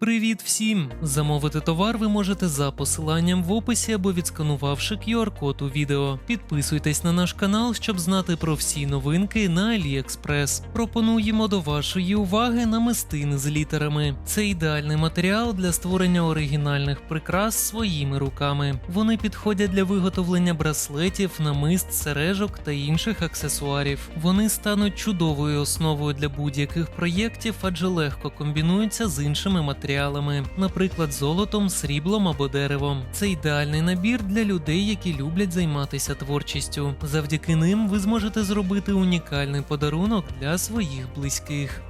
Привіт всім! Замовити товар ви можете за посиланням в описі або відсканувавши QR-код у відео. Підписуйтесь на наш канал, щоб знати про всі новинки на AliExpress. Пропонуємо до вашої уваги намистини з літерами. Це ідеальний матеріал для створення оригінальних прикрас своїми руками. Вони підходять для виготовлення браслетів, намист, сережок та інших аксесуарів. Вони стануть чудовою основою для будь-яких проєктів, адже легко комбінуються з іншими матеріалами, наприклад, золотом, сріблом або деревом. Це ідеальний набір для людей, які люблять займатися творчістю. Завдяки ним ви зможете зробити унікальний подарунок для своїх близьких.